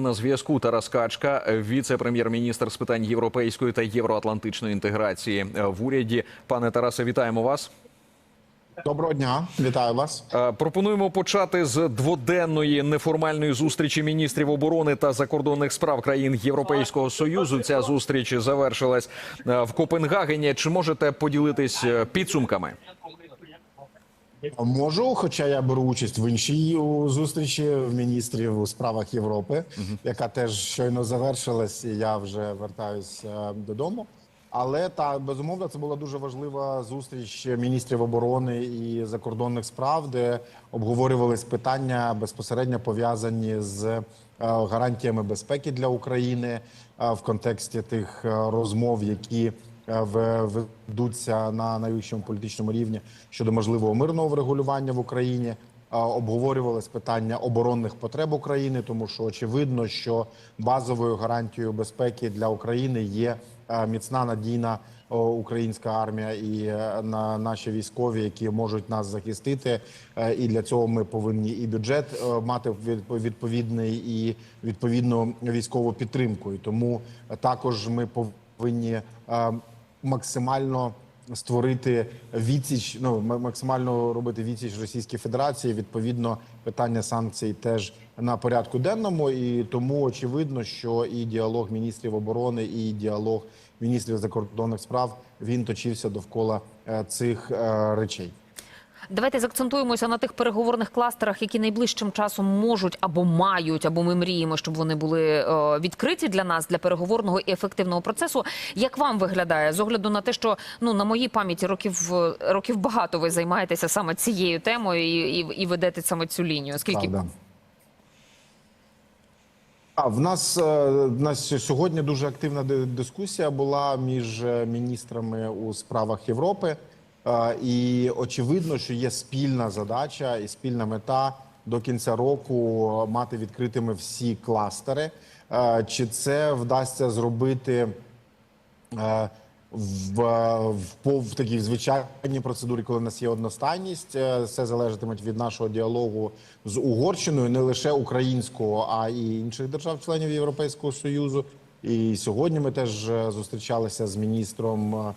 нами на зв'язку Тарас Качка, віце-прем'єр-міністр з питань європейської та євроатлантичної інтеграції в уряді. Пане Тарасе, вітаємо вас. Доброго дня, вітаю вас. Е, Пропонуємо почати з дводенної неформальної зустрічі міністрів оборони та закордонних справ країн Європейського союзу. Ця зустріч завершилась е, в Копенгагені. Чи можете поділитись е, підсумками? Можу, хоча я беру участь в іншій зустрічі міністрів у справах Європи, яка теж щойно завершилась, і я вже вертаюсь е, додому. Але та безумовно це була дуже важлива зустріч міністрів оборони і закордонних справ, де обговорювались питання безпосередньо пов'язані з е, гарантіями безпеки для України е, в контексті тих розмов, які в- ведуться на найвищому політичному рівні щодо можливого мирного врегулювання в Україні. А, Обговорювалось питання оборонних потреб України, тому що очевидно, що базовою гарантією безпеки для України є е, міцна надійна українська армія і е, на наші військові, які можуть нас захистити. Е, І для цього ми повинні і бюджет е, мати від- відповідний, і відповідну військову підтримку. І тому також ми повинні е, максимально створити відсіч, ну максимально робити відсіч Російській Федерації. Відповідно, питання санкцій теж на порядку денному, і тому очевидно, що і діалог міністрів оборони, і діалог міністрів закордонних справ він точився довкола е, цих е, речей. Давайте заакцентуємося на тих переговорних кластерах, які найближчим часом можуть або мають, або ми мріємо, щоб вони були е, відкриті для нас для переговорного і ефективного процесу. Як вам виглядає з огляду на те, що ну на моїй пам'яті років е, років багато ви займаєтеся саме цією темою і, і, і ведете саме цю лінію? Скільки Правда. А в нас е, в нас сьогодні дуже активна дискусія була між міністрами у справах Європи, і очевидно, що є спільна задача і спільна мета до кінця року мати відкритими всі кластери. Е, Чи це вдасться зробити? е, в, в, по- в такій звичайній процедурі, коли в нас є одностайність, е, все залежатиме від нашого діалогу з Угорщиною, не лише українського, а й інших держав-членів Європейського союзу. І сьогодні ми теж е, зустрічалися з міністром е, е,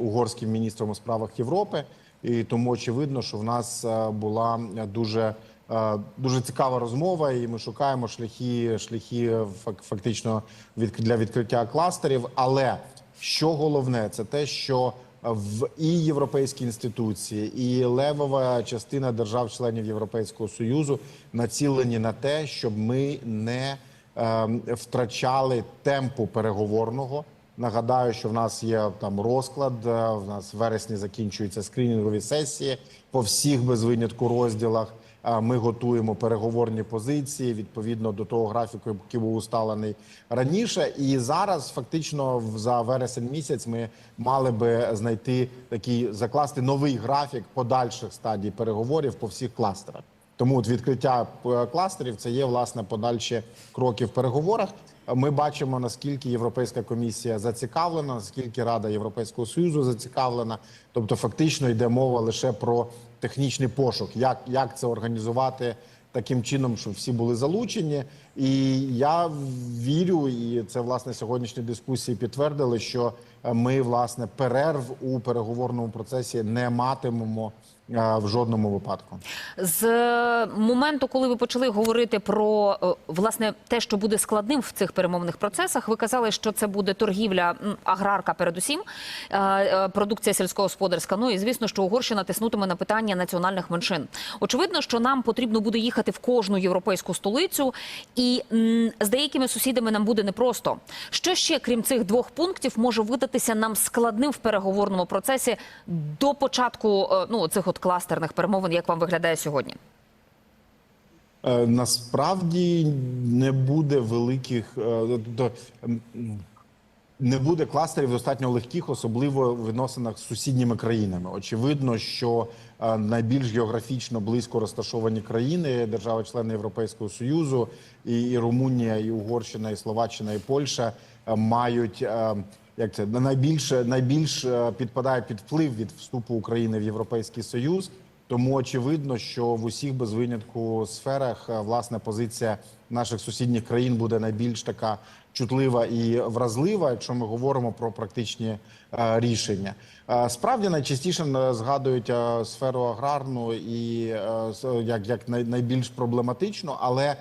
угорським міністром у справах Європи. І тому очевидно, що в нас е, була дуже Е, Дуже цікава розмова, і ми шукаємо шляхи, шляхи фак- фактично для відкриття кластерів. Але що головне, це те, що в і європейські інституції, і левова частина держав-членів Європейського союзу націлені на те, щоб ми не е, втрачали темпу переговорного. Нагадаю, що в нас є там розклад. е, В нас в вересні закінчуються скринінгові сесії по всіх без винятку розділах. Е, Ми готуємо переговорні позиції відповідно до того графіку, який був усталений раніше. І зараз, фактично, за вересень місяць, ми мали би знайти такий закласти новий графік подальших стадій переговорів по всіх кластерах. Тому от відкриття е, кластерів це є власне подальші кроки в переговорах. Ми бачимо наскільки Європейська комісія зацікавлена, наскільки Рада Європейського союзу зацікавлена. Тобто, фактично йде мова лише про технічний пошук, як, як це організувати таким чином, щоб всі були залучені. І я вірю, і це власне сьогоднішні дискусії підтвердили, що ми власне перерв у переговорному процесі не матимемо в жодному випадку. з е, моменту, коли ви почали говорити про е, власне те, що буде складним в цих перемовних процесах, ви казали, що це буде торгівля аграрка, передусім, е, е, продукція сільськогосподарська. Ну і звісно, що Угорщина тиснутиме на питання національних меншин. Очевидно, що нам потрібно буде їхати в кожну європейську столицю, і з деякими сусідами нам буде непросто. Що ще, крім цих двох пунктів, може видатися нам складним в переговорному процесі до початку е, ну цих от кластерних перемовин, як вам виглядає сьогодні? Е, Насправді не буде великих е, не буде кластерів достатньо легких, особливо в відносинах з сусідніми країнами. Очевидно, що е, найбільш географічно близько розташовані країни, держави-члени Європейського союзу, і, Румунія, і Угорщина, і Словаччина, і Польща мають. Як це найбільше найбільш е, підпадає під вплив від вступу України в Європейський Союз, Тому очевидно, що в усіх без винятку сферах е, власне позиція наших сусідніх країн буде найбільш така чутлива і вразлива, якщо ми говоримо про практичні е, рішення. Е, Справді найчастіше е, згадують е, сферу аграрну і е, як, як най- найбільш проблематичну, але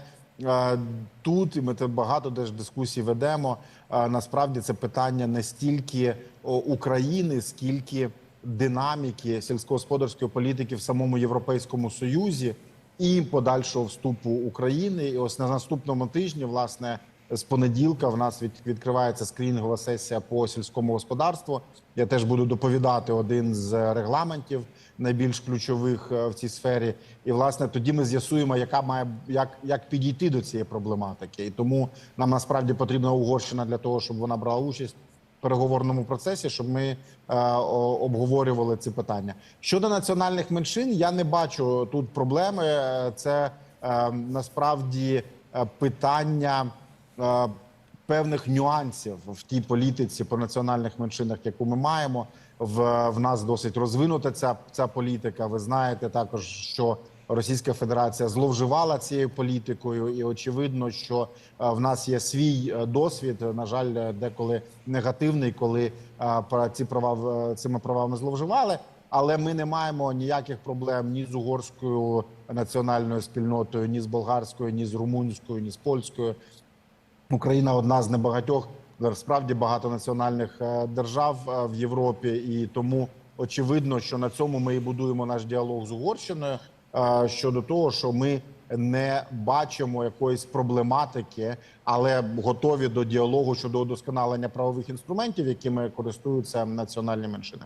Тут і ми багато теж дискусій ведемо. Е, Насправді це питання не стільки України, скільки динаміки сільськогосподарської політики в самому Європейському Союзі і подальшого вступу України. І ось на наступному тижні, власне, з понеділка в нас від, відкривається скрінінгова сесія по сільському господарству. Я теж буду доповідати один з регламентів найбільш ключових е, в цій сфері. І власне тоді ми з'ясуємо, яка має як, як підійти до цієї проблематики. І тому нам насправді потрібна Угорщина для того, щоб вона брала участь переговорному процесі, щоб ми е, обговорювали ці питання. Щодо національних меншин, я не бачу тут проблеми. Е, Це е, насправді питання. Е, Певних нюансів в тій політиці по національних меншинах, яку ми маємо, в, в нас досить розвинута ця, ця політика. Ви знаєте також, що Російська Федерація зловживала цією політикою, і очевидно, що е, в нас є свій е, досвід. На жаль, деколи негативний, коли ці права цими правами зловживали. Але ми не маємо ніяких проблем ні з угорською національною спільнотою, ні з болгарською, ні з румунською, ні з польською. Україна одна з небагатьох справді багатонаціональних е, держав е, в Європі, і тому очевидно, що на цьому ми і будуємо наш діалог з Угорщиною е, щодо того, що ми не бачимо якоїсь проблематики, але готові до діалогу щодо удосконалення правових інструментів, якими користуються національні меншини.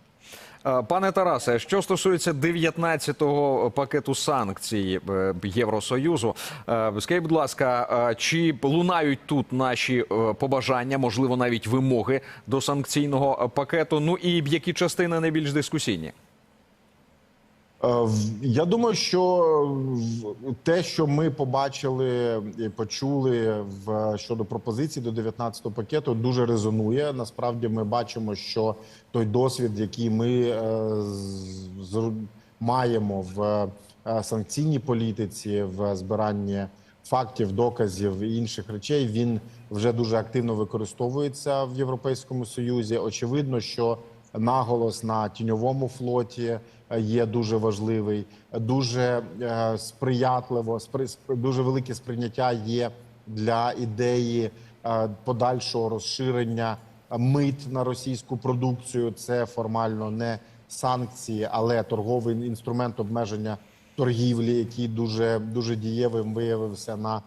Е, Пане Тарасе, що стосується 19-го пакету санкцій е, Євросоюзу, е, скажіть, будь ласка, чи лунають тут наші побажання, можливо, навіть вимоги до санкційного пакету? Ну і які частини найбільш дискусійні? Е, Я думаю, що те, що ми побачили і почули в щодо пропозицій до 19-го пакету, дуже резонує. Насправді, ми бачимо, що той досвід, який ми е, з- маємо в е, санкційній політиці, в збиранні фактів, доказів і інших речей, він вже дуже активно використовується в Європейському Союзі. Очевидно, що наголос на тіньовому флоті е, є дуже важливий, дуже е, сприятливо, спри- спри- дуже велике сприйняття є для ідеї е, подальшого розширення мит на російську продукцію. Це формально не санкції, але торговий інструмент обмеження торгівлі, який дуже дуже дієвим виявився на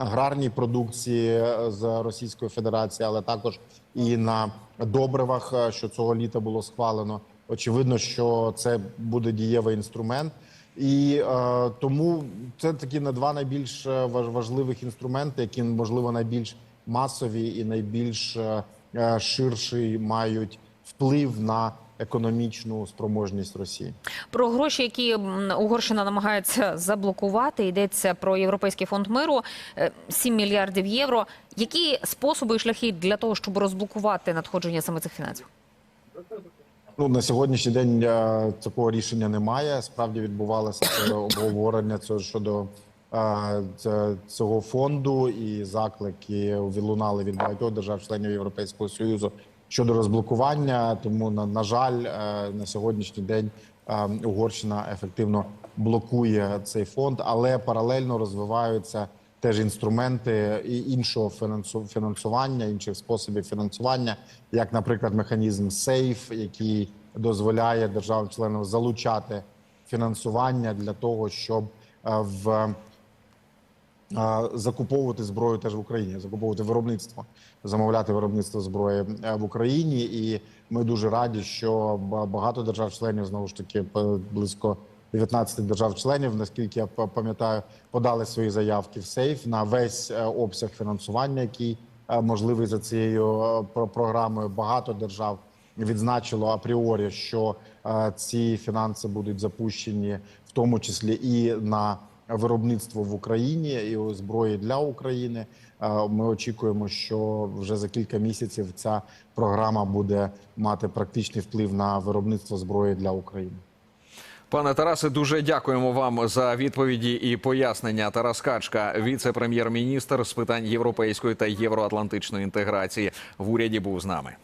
аграрній продукції е, з Російської Федерації, але також і на добривах, е, що цього літа було схвалено. Очевидно, що це буде дієвий інструмент, і е, тому це такі на два найбільш е, важливих інструменти, які можливо найбільш масові і найбільш е, ширший мають вплив на економічну спроможність Росії. Про гроші, які Угорщина намагається заблокувати, йдеться про Європейський фонд миру е, 7 мільярдів євро. Які способи і шляхи для того, щоб розблокувати надходження саме цих фінансів? Ну на сьогоднішній день е, такого рішення немає. Справді відбувалося це обговорення цього щодо е, цього фонду і заклики відлунали від багатьох держав-членів Європейського союзу щодо розблокування. Тому на, на жаль, е, на сьогоднішній день е, Угорщина ефективно блокує цей фонд, але паралельно розвиваються теж інструменти і іншого фінансу- фінансування, інших способів фінансування, як, наприклад, механізм сейф, який дозволяє державам-членам залучати фінансування для того, щоб е, в закуповувати зброю теж в Україні, закуповувати виробництво, замовляти виробництво зброї е, в Україні. І ми дуже раді, що багато держав-членів знову ж таки близько 19 держав-членів, наскільки я пам'ятаю, подали свої заявки в сейф на весь е, обсяг фінансування, який е, можливий за цією про- програмою. Багато держав відзначило апріорі, що ці фінанси будуть запущені, в тому числі і на виробництво в Україні і зброї для України. Ми очікуємо, що вже за кілька місяців ця програма буде мати практичний вплив на виробництво зброї для України. Пане Тарасе, дуже дякуємо вам за відповіді і пояснення. Тарас Качка, віце-прем'єр-міністр з питань європейської та євроатлантичної інтеграції в уряді, був з нами.